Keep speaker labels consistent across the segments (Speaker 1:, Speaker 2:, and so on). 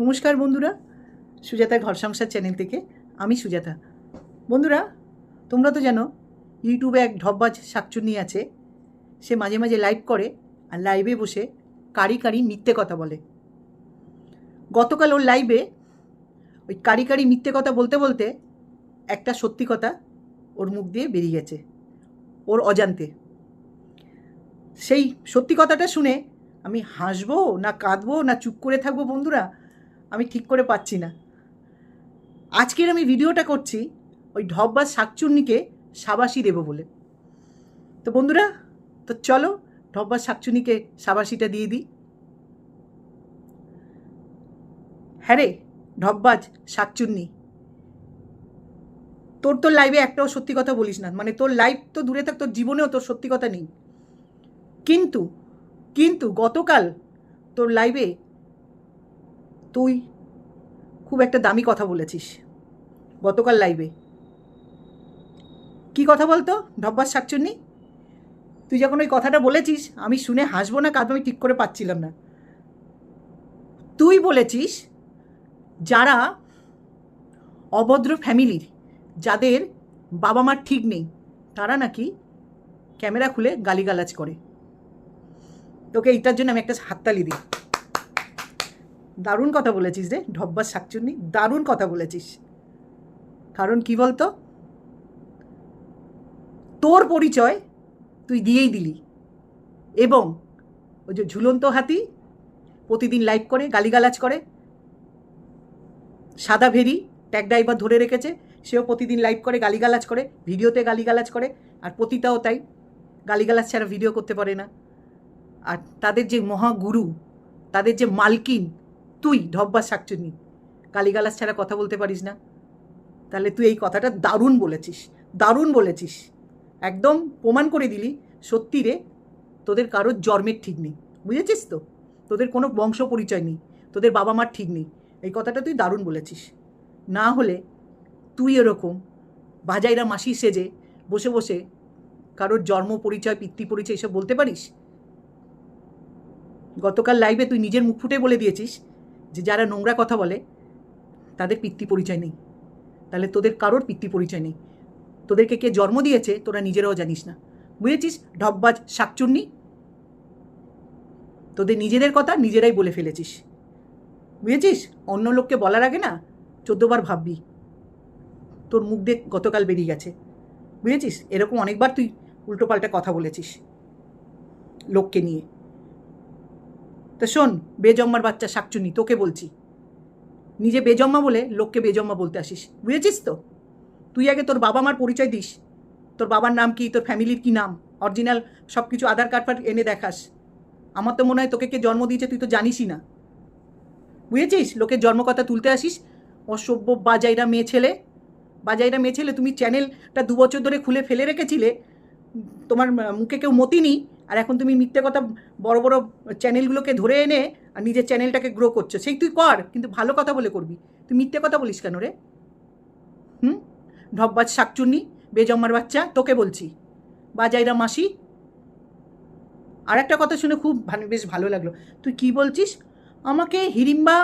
Speaker 1: নমস্কার বন্ধুরা, সুজাতা ঘর সংসার চ্যানেল থেকে। আমি সুজাতা। বন্ধুরা, তোমরা তো জানো ইউটিউবে এক ঢপবাজ শাকচুন্নি আছে। সে মাঝে মাঝে লাইভ করে আর লাইভে বসে কারি কারি মিথ্যে কথা বলে। গতকাল ওর লাইভে ওই কারি কারি মিথ্যে কথা বলতে বলতে একটা সত্যি কথা ওর মুখ দিয়ে বেরিয়ে গেছে, ওর অজান্তে। সেই সত্যি কথাটা শুনে আমি হাসবো না কাঁদবো না চুপ করে থাকব বন্ধুরা? আমি ঠিক করে পাচ্ছি না। আজকের আমি ভিডিওটা করছি ওই ঢব্বাস শাকচুন্নিকে সাবাসি দেবো বলে। তো বন্ধুরা, তো চলো ঢব্বাস শাকচুন্নিকে সাবাসিটা দিয়ে দিই। হ্যাঁ রে ঢব্বাজ শাকচুন্নি। তোর তোর লাইভে একটাও সত্যি কথা বলিস না। মানে তোর লাইভ তো দূরে থাক, তোর জীবনেও তোর সত্যি কথা নেই। কিন্তু কিন্তু গতকাল তোর লাইভে তুই খুব একটা দামি কথা বলেছিস। গতকাল লাইভে কি কথা বলতো? ঢব্বাস শাকচুন্নি? তুই যখন ওই কথাটা বলেছিস, আমি শুনে হাসবো না, কাঁদবো, আমি ঠিক করে পাচ্ছিলাম না। তুই বলেছিস, যারা অভদ্র ফ্যামিলির যাদের বাবা মার ঠিক নেই, তারা নাকি ক্যামেরা খুলে গালিগালাজ করে। তোকে এইটার জন্য আমি একটা হাততালি দিই। দারুণ কথা বলেছিস রে ঢব্বাস শাকচুন্নি, দারুণ কথা বলেছিস। কারণ কি বলতো? তোর পরিচয় তুই দিয়েই দিলি। এবং ওই যে ঝুলন্ত হাতি প্রতিদিন লাইভ করে, গালিগালাজ করে, সাদা ভেরি, ট্যাগ ড্রাইভার ধরে রেখেছে, সেও প্রতিদিন লাইভ করে, গালিগালাজ করে, ভিডিওতে গালিগালাজ করে, আর পতিতাও তাই, গালিগালাজ ছাড়া ভিডিও করতে পারে না। আর তাদের যে মহাগুরু, তাদের যে মালকিন তুই ঢব্বা শাকচুনি গালিগালাজ ছাড়া কথা বলতে পারিস না। তাহলে তুই এই কথাটা দারুণ বলেছিস দারুণ বলেছিস। একদম প্রমাণ করে দিলি, সত্যি রে, তোদের কারোর জন্মের ঠিক নেই। বুঝেছিস তো? তোদের কোনো বংশ পরিচয় নেই, তোদের বাবা মার ঠিক নেই। এই কথাটা তুই দারুণ বলেছিস। না হলে তুই এরকম বাজাইরা মাসি সেজে বসে বসে কারোর জন্ম পরিচয়, পিতৃ পরিচয় এসব বলতে পারিস? গতকাল লাইভে তুই নিজের মুখ ফুটে বলে দিয়েছিস যে যারা নোংরা কথা বলে, তাদের পিতৃ পরিচয় নেই। তাহলে তোদের কারোর পিতৃ পরিচয় নেই। তোদেরকে কে জন্ম দিয়েছে, তোরা নিজেরাও জানিস না। বুঝেছিস? ঢপবাজ শাকচুন্নি? তোদের নিজেদের কথা নিজেরাই বলে ফেলেছিস। বুঝেছিস? অন্য লোককে বলার আগে না চোদ্দবার ভাববি, তোর মুখ দিয়ে গতকাল বেরিয়ে গেছে। বুঝেছিস? এরকম অনেকবার তুই উল্টোপাল্টা কথা বলেছিস লোককে নিয়ে। তা শোন, বেজম্মার বাচ্চা শাকচুনি তোকে বলছি। নিজে বেজম্মা বলে লোককে বেজম্মা বলতে আসিস। বুঝেছিস তো? তুই আগে তোর বাবা মার পরিচয় দিস। তোর বাবার নাম কি, তোর ফ্যামিলির কি নাম? অরিজিনাল সব কিছু আধার কার্ড ফার্ড এনে দেখাস। আমার তো মনে হয় তোকে কে জন্ম দিয়েছে তুই তো জানিসই না। বুঝেছিস? লোকের জন্মকথা তুলতে আসিস। অসভ্য বাজাইরা মেয়ে ছেলে। বাজাইরা মেয়ে ছেলে, তুমি চ্যানেলটা দু বছর ধরে খুলে ফেলে রেখেছিলে। তোমার মুখে কেউ মতিনি আর এখন তুমি মিথ্যে কথা বড় বড় চ্যানেলগুলোকে ধরে এনে আর নিজের চ্যানেলটাকে গ্রো করছ। সেই তুই কর, কিন্তু ভালো কথা বলে করবি। তুই মিথ্যে কথা বলিস কেন রে? হুম? ঢপবাজ শাকচুন্নি, বেজম্মার বাচ্চা, তোকে বলছি। বাজাইরা মাসি। আর একটা কথা শুনে খুব বেশ ভালো লাগল। তুই কি বলছিস? আমাকে হিরিম্বা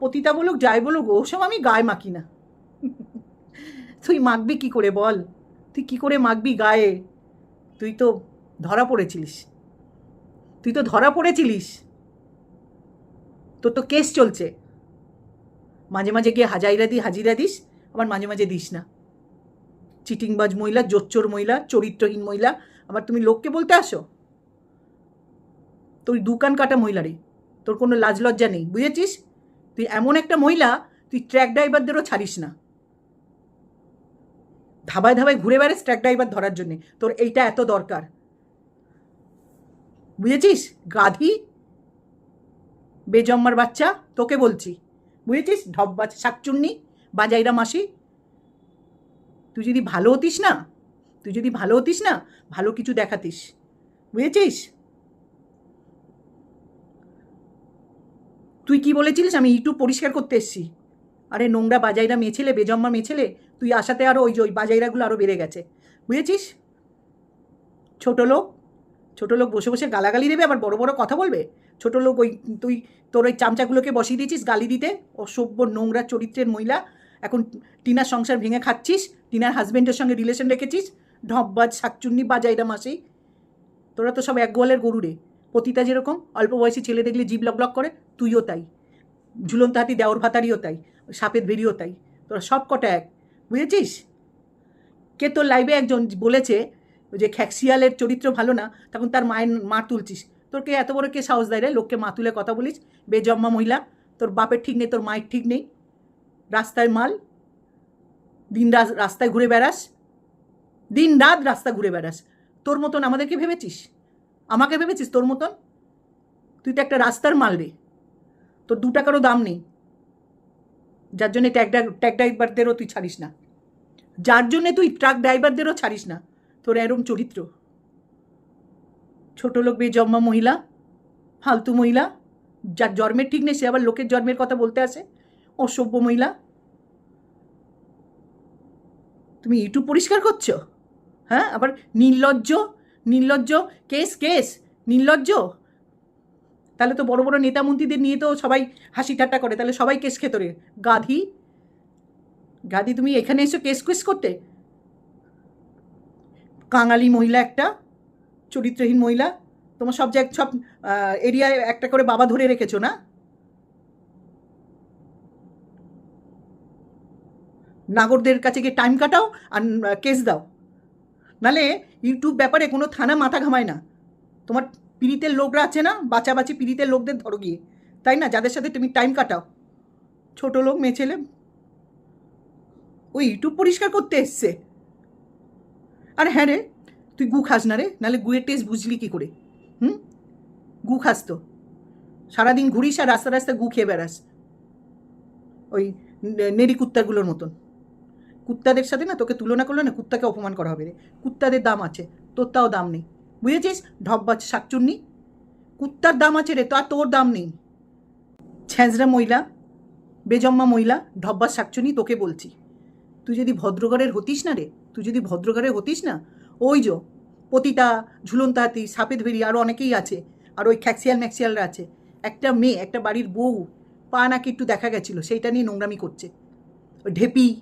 Speaker 1: পতিতা বলুক যাই বলুক, ওসব আমি গায়ে মাখি না। তুই মাখবি কি করে বল? তুই কি করে মাখবি গায়ে? তুই তো ধরা পড়েছিলিস। তুই তো ধরা পড়েছিলিস। তোর তো কেস চলছে। মাঝে মাঝে গিয়ে হাজাইরা দি, হাজিরা দিস, আবার মাঝে মাঝে দিস না। চিটিংবাজ মহিলা, জোচ্চোর মহিলা, চরিত্রহীন মহিলা, আবার তুমি লোককে বলতে আসো? তুই দোকান কাটা মহিলা রে। তোর কোনো লাজ লজ্জা নেই, বুঝেছিস? তুই এমন একটা মহিলা, তুই ট্র্যাক ড্রাইভারদেরও ছাড়িস না। ধাবায় ধাবায় ঘুরে বেড়াস ট্র্যাক ড্রাইভার ধরার জন্যে। তোর এইটা এত দরকার। বুঝেছিস? গাধি? বেজম্মার বাচ্চা? তোকে বলছি। বুঝেছিস? ঢব্বাজ শাকচুন্নি, বাজাইরা মাসি। তুই যদি ভালো হতিস না, তুই যদি ভালো হতিস না, ভালো কিছু দেখাতিস। বুঝেছিস? তুই কি বলেছিলিস? আমি ইউটিউব পরিষ্কার করতে এসছি। আরে নোংরা বাজাইরা মেছেলে, বেজম্মা মেছেলে, তুই আসাতে আরও ওই যে ওই বাজাইরাগুলো আরও বেড়ে গেছে। বুঝেছিস? ছোটো লোক ছোটো লোক বসে বসে গালাগালি দেবে, আবার বড় বড় কথা বলবে? ছোট লোক ওই তুই, তোর ওই চামচাগুলোকে বসিয়ে দিয়েছিস গালি দিতে? অসভ্য নোংরা চরিত্রের মহিলা, এখন টিনার সংসার ভেঙে খাচ্ছিস, টিনার হাজব্যান্ডের সঙ্গে রিলেশন রেখেছিস? ঢপবাজ শাকচুন্নি বাজাইরা মাসেই তোরা তো সব এক গোয়ালের গরু রে। পতিতা যেরকম, অল্প বয়সী ছেলে দেখলে লক লক করে, তুইও তাই। ঝুলন্ত হাতি দেওর ভাতারিও তাই, সাপের ভেরিও তাই। তোরা সব কটা এক। বুঝেছিস? কে তোর লাইভে একজন বলেছে যে খ্যাক্সিয়ালের চরিত্র ভালো না, তখন তার মায়ের মা তুলছিস। তোর কে এত বড় কে সাহস দেয় রে? লোককে মা তুলে কথা বলিস। বেজম্মা মহিলা, তোর বাপের ঠিক নেই, তোর মায়ের ঠিক নেই। রাস্তায় মাল, দিন রাস্তায় ঘুরে বেড়াস। দিন রাত রাস্তা ঘুরে বেড়াস। তোর মতন আমাদেরকে ভেবেছিস? আমাকে ভেবেছিস তোর মতন? তুই তো একটা রাস্তার মাল রে। তোর দু টাকারও দাম নেই। যার জন্যে ট্যাগ ট্যাগ ড্রাইভারদেরও তুই ছাড়িস না। যার জন্যে তুই ট্রাক ড্রাইভারদেরও ছাড়িস না। তোর এরম চরিত্র। ছোট লোক বেজম্মা মহিলা, ফালতু মহিলা, যার জন্মের ঠিক নেই, সে আবার লোকের জন্মের কথা বলতে আসে, অসভ্য মহিলা। তুমি ইউটিউব পরিষ্কার করছ? হ্যাঁ? আবার নির্লজ্জ নির্লজ্জ, কেস কেস, নির্লজ্জ? তাহলে তো বড় বড় নেতা মন্ত্রীদের নিয়ে তো সবাই হাসি ঠাট্টা করে, তাহলে সবাই কেস খেত রে। গাধি গাধি তুমি এখানে এসো কেস কেস করতে? কাঙালি মহিলা একটা, চরিত্রহীন মহিলা। তোমার সব জায়গায় সব এরিয়ায় একটা করে বাবা ধরে রেখেছো না? নাগরদের কাছে গিয়ে টাইম কাটাও আর কেস দাও। নালে ইউটিউব ব্যাপারে কোনো থানা মাথা ঘামায় না। তোমার পীড়িতের লোকরা আছে না? বাঁচাবাচি পীড়িতের লোকদের ধরো গিয়ে। তাই না? যাদের সাথে তুমি টাইম কাটাও। ছোট লোক, মেয়ে ছেলে। ওই ইউটিউব পরিষ্কার করতে এসছে। আর হ্যাঁ রে, তুই গু খাস না রে, নাহলে গুয়ের টেস্ট বুঝলি কী করে? হুম? গু খাস তো। সারাদিন ঘুরিস আর রাস্তা রাস্তায় গু খেয়ে বেড়াস। ওই নেড়ি কুত্তাগুলোর মতন। কুত্তাদের সাথে না তোকে তুলনা করলে না কুত্তাকে অপমান করা হবে রে। কুত্তাদের দাম আছে, তোর তাও দাম নেই। বুঝেছিস? ঢব্বাজ শাকচুন্নি? কুত্তার দাম আছে রে তো আর তোর দাম নেই। ছ্যাঁচড়া মহিলা, বেজম্মা মহিলা ঢব্বাজ শাকচুন্নি তোকে বলছি। তুই যদি ভদ্রগড়ের হতিস না রে তুই যদি ভদ্রগড়ের হতিস না, ওই যো, পতিতা ঝুলন্ত হাতি সাপেদ ভেরি আরও অনেকেই আছে, আর ওই খ্যাক্সিয়াল ম্যাক্সিয়ালরা আছে। একটা মেয়ে, একটা বাড়ির বউ, পা নাকি একটু দেখা গেছিল, সেইটা নিয়ে নোংরামি করছে। ঢেপি,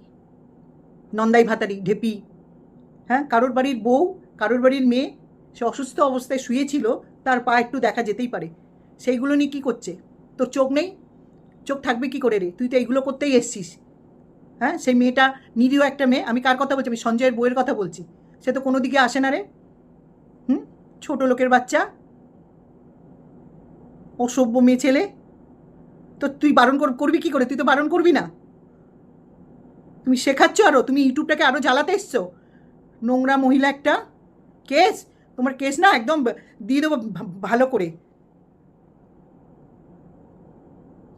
Speaker 1: নন্দাই ভাতারি, ঢেপি। হ্যাঁ কারোর বাড়ির বউ, কারোর বাড়ির মেয়ে, সে অসুস্থ অবস্থায় শুয়েছিল, তার পা একটু দেখা যেতেই পারে। সেইগুলো নিয়ে কী করছে? তোর চোখ নেই? চোখ থাকবে কি করে রে? তুই তো এইগুলো করতেই এসছিস। হ্যাঁ সেই মেয়েটা নিরীহ একটা মেয়ে। আমি কার কথা বলছি? আমি সঞ্জয়ের বইয়ের কথা বলছি। সে তো কোনো দিকে আসে না রে। হুম? ছোটো লোকের বাচ্চা। অসভ্য মেয়ে ছেলে। তো তুই বারণ করবি কি করে? তুই তো বারণ করবি না। তুমি শেখাচ্ছ আরও তুমি ইউটিউবটাকে আরও জ্বালাতে এসছো? নোংরা মহিলা একটা। কেস? তোমার কেস না? একদম দিয়ে দেবো ভালো করে।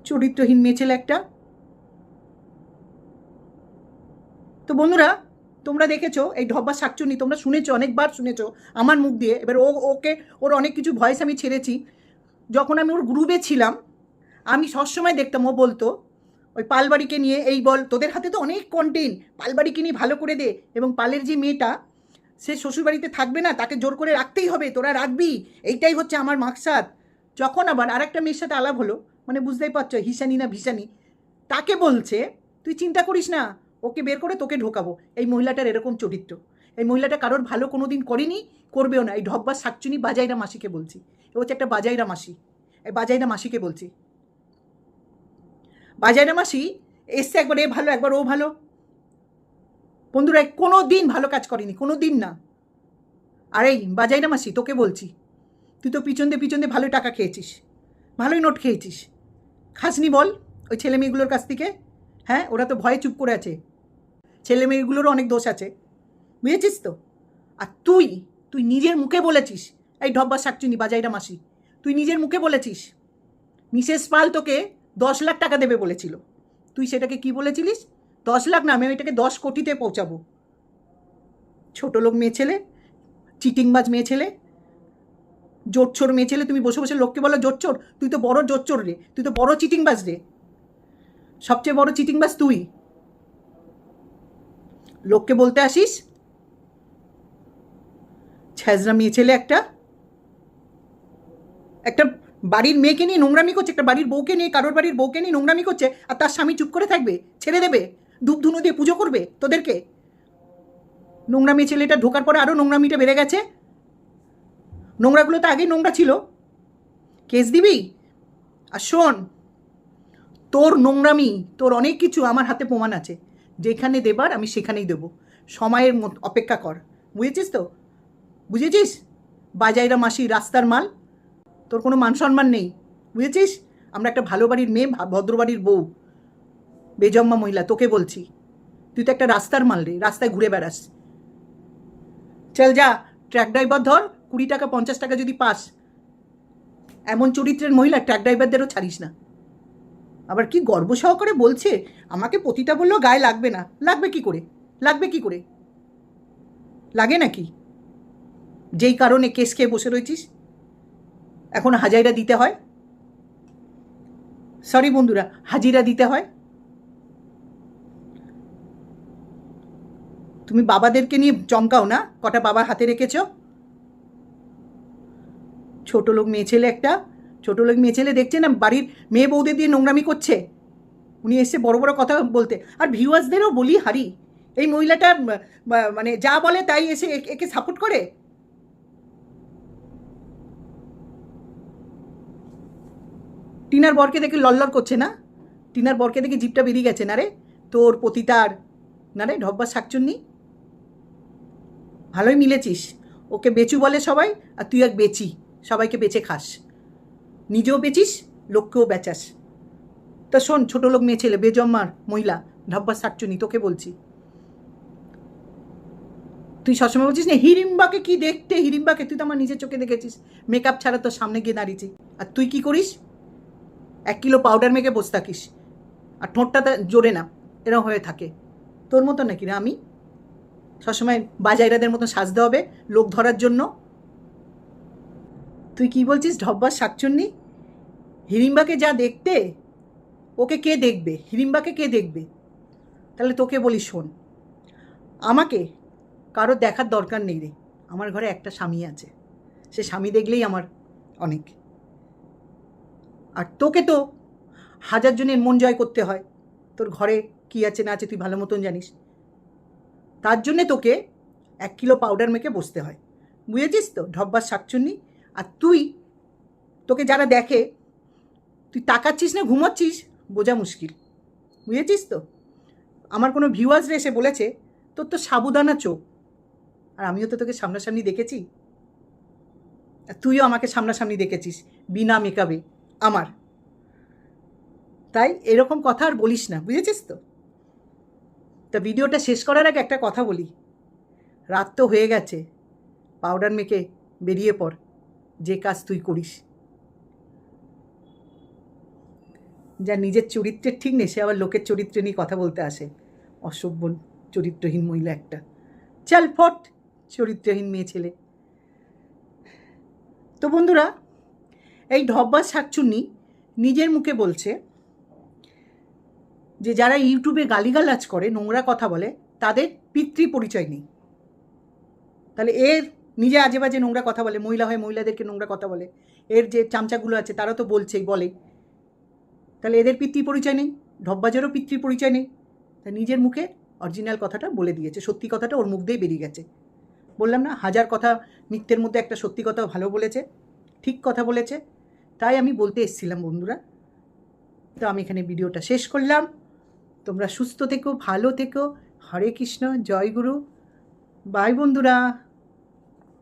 Speaker 1: চরিত্রহীন মেয়ে ছেলে একটা। তো বন্ধুরা, তোমরা দেখেছ, এই ঢব্বা শাকচুনি তোমরা শুনেছো, অনেকবার শুনেছো আমার মুখ দিয়ে। এবার ও ওকে, ওর অনেক কিছু ভয়েস আমি ছেড়েছি। যখন আমি ওর গ্রুপে ছিলাম, আমি সবসময় দেখতাম, ও বলতো, ওই পালবাড়িকে নিয়ে এই বল, তোদের হাতে তো অনেক কন্টেন্ট পালবাড়িকে নিয়ে ভালো করে দে। এবং পালের যে মেয়েটা, সে শ্বশুরবাড়িতে থাকবে না, তাকে জোর করে রাখতেই হবে, তোরা রাখবি, এইটাই হচ্ছে আমার মাকসাদ। যখন আবার আরেকটা মেয়ের সাথে আলাপ হলো মানে বুঝতেই পারছ, হিসানি না ভিসানি, তাকে বলছে, তুই চিন্তা করিস না ওকে বের করে তোকে ঢোকাবো। এই মহিলাটার এরকম চরিত্র। এই মহিলাটা কারোর ভালো কোনো দিন করেনি, করবেও না। এই ঢব্বা শাকচুনি বাজাইরা মাসিকে বলছি। এ হচ্ছে একটা বাজাইরা মাসি। এই বাজাইরা মাসিকে বলছি। বাজাইরা মাসি এসছে একবার এ ভালো, একবার ও ভালো। বন্ধুরা কোনো দিন ভালো কাজ করেনি কোনো দিন না। আর এই বাজাইরা মাসি, তোকে বলছি, তুই তো পিছন দিয়ে পিছন দিয়ে ভালোই টাকা খেয়েছিস, ভালোই নোট খেয়েছিস। খাসনি বল, ওই ছেলে মেয়েগুলোর কাছ থেকে হ্যাঁ ওরা তো ভয়ে চুপ করে আছে। ছেলে মেয়েগুলোরও অনেক দোষ আছে। বুঝেছিস তো? আর তুই তুই নিজের মুখে বলেছিস, এই ঢব্বা শাকচুনি বাজাইরা মাসি, তুই নিজের মুখে বলেছিস, মিসেস পাল তোকে দশ লাখ টাকা দেবে বলেছিল। তুই সেটাকে কি বলেছিলিস? দশ লাখ না, আমি এটাকে দশ কোটিতে পৌঁছাবো। ছোট লোক মেয়ে ছেলে, চিটিংবাজ মেয়ে ছেলে জোচ্চোর মেয়ে ছেলে, তুমি বসে বসে লোককে বলো জোচ্চোর তুই তো বড় জোচ্চোর রে, তুই তো বড় চিটিংবাজ রে। সবচেয়ে বড় চিটিংবাজ তুই। লোককে বলতে আসিস? ছ্যাজরা মেয়ে ছেলে একটা। একটা বাড়ির মেয়েকে নিয়ে নোংরামি করছে, একটা বাড়ির বউকে নিয়ে, কারোর বাড়ির বউকে নিয়ে নোংরামি করছে, আর তার স্বামী চুপ করে থাকবে, ছেড়ে দেবে, ধূপ ধুনো দিয়ে পুজো করবে তোদেরকে? নোংরামি ছেলেটা ঢোকার পরে আরও নোংরামিটা বেড়ে গেছে। নোংরাগুলো তো আগেই নোংরা ছিল। কেস দিবি? আর শোন, তোর নোংরামি, তোর অনেক কিছু আমার হাতে প্রমাণ আছে। যেখানে দেবার, আমি সেখানেই দেবো। সময়ের মত, অপেক্ষা কর। বুঝেছিস তো? বুঝেছিস? বাজাইরা মাসি রাস্তার মাল, তোর কোনো মান সম্মান নেই। বুঝেছিস? আমরা একটা ভালো বাড়ির মেয়ে ভদ্র বাড়ির বউ। বেজম্মা মহিলা, তোকে বলছি। তুই তো একটা রাস্তার মাল রে, রাস্তায় ঘুরে বেড়াস। চল যা ট্র্যাক ড্রাইভার ধর, কুড়ি টাকা, পঞ্চাশ টাকা যদি পাস। এমন চরিত্রের মহিলা ট্র্যাক ড্রাইভারদেরও ছাড়িস না। আবার কি গর্ব সহকারে বলছে, আমাকে পতিতা বললেও গায়ে লাগবে না। লাগবে কি করে? লাগবে কি করে? লাগে নাকি? যেই কারণে কেস খেয়ে বসে রয়েছিস? এখন হাজাইরা দিতে হয়? সরি বন্ধুরা, হাজিরা দিতে হয়? তুমি বাবাদেরকে নিয়ে চমকাও না? কটা বাবার হাতে রেখেছ? ছোট লোক, মেয়ে, ছেলে একটা? ছোট লোক মেয়ে ছেলে দেখছে না, বাড়ির মেয়ে বউদের দিয়ে নোংরামি করছে? উনি এসে বড় বড় কথা বলতে, আর ভিউয়ার্সদেরও বলি হারি, এই মহিলাটা মানে যা বলে তাই এসে একে সাপোর্ট করে? টিনার বরকে দেখে লল্লর করছে না? টিনার বরকে দেখে জিপটা বেরিয়ে গেছে, না রে, তোর পতিতার, না রে ঢব্বা শাকচুন্নি? ভালোই মিলেছিস, ওকে বেচু বলে সবাই, আর তুই এক বেচি, সবাইকে বেচে খাস। নিজেও বেচিস, লোককেও বেচাস। তা শোন, ছোট লোক মেয়ে ছেলে, বেজম্মার মহিলা ঢব্বা শাকচুনি তোকে বলছি। তুই সবসময় বলছিস না, হিরিম্বাকে কি দেখতে, হিরিম্বাকে? তুই তো আমার নিজের চোখে দেখেছিস। মেকআপ ছাড়া তোর সামনে গিয়ে দাঁড়িয়েছি। আর তুই কি করিস? এক কিলো পাউডার মেখে বসে থাকিস। আর ঠোঁটটা জোরে না এরকম হয়ে থাকে। তোর মতো নাকি না আমি? সবসময় বাজাইরাদের মতো সাজতে হবে, লোক ধরার জন্য। তুই কি বলছিস, ঢব্বার শাকচুন্নি হিড়িম্বাকে যা দেখতে, ওকে কে দেখবে? হিড়িম্বাকে কে দেখবে? তাহলে তোকে বলি, শোন। আমাকে কারও দেখার দরকার নেই রে। আমার ঘরে একটা স্বামী আছে। সে স্বামী দেখলেই আমার অনেক। আর তোকে তো হাজার জনের মন জয় করতে হয়। তোর ঘরে কি আছে, না আছে তুই ভালো মতন জানিস। তার জন্যে তোকে এক কিলো পাউডার মেখে বসতে হয়। বুঝেছিস তো? ঢব্বার শাকচুন্নি। আর তুই, তোকে যারা দেখে তুই তাকাচ্ছিস না, ঘুমাচ্ছিস? বোঝা মুশকিল। বুঝেছিস তো? আমার কোনো ভিউয়ার্সরা এসে বলেছে, তোর তো সাবুদানা চোখ। আর আমিও তো তোকে সামনাসামনি দেখেছি। আর তুইও আমাকে সামনাসামনি দেখেছিস, বিনা মেকআপে আমার। তাই এরকম কথা আর বলিস না, বুঝেছিস তো? তা ভিডিওটা শেষ করার আগে একটা কথা বলি। রাত তো হয়ে গেছে পাউডার মেখে বেরিয়ে পড়, যে কাজ তুই করিস। যা নিজের চরিত্রের ঠিক নেই, সে আবার লোকের চরিত্র নিয়ে কথা বলতে আসে। অসভ্য চরিত্রহীন মহিলা একটা। চাল ফট, চরিত্রহীন মেয়ে ছেলে। তো বন্ধুরা, এই ঢব্বা শাকচুন্নি নিজের মুখে বলছে যে, যারা ইউটিউবে গালিগালাজ করে, নোংরা কথা বলে, তাদের পিতৃ পরিচয় নেই। তাহলে এর নিজে আজে বাজে নোংরা কথা বলে, মহিলা হয় মহিলাদেরকে নোংরা কথা বলে। এর যে চামচাগুলো আছে, তারা তো বলছেই, বলে। তাহলে এদের পিতৃ পরিচয় নেই, ঢব্বাজেরও পিতৃ পরিচয় নেই। তা নিজের মুখে অরিজিনাল কথাটা বলে দিয়েছে, সত্যি কথাটা ওর মুখ দিয়েই বেরিয়ে গেছে। বললাম না, হাজার কথা মিথ্যের মধ্যে একটা সত্যি কথা ভালো বলেছে, ঠিক কথা বলেছে, তাই আমি বলতে এসেছিলাম বন্ধুরা। তো আমি এখানে ভিডিওটা শেষ করলাম। তোমরা সুস্থ থেকো, ভালো থেকো। হরে কৃষ্ণ, জয় গুরু। বাই বন্ধুরা।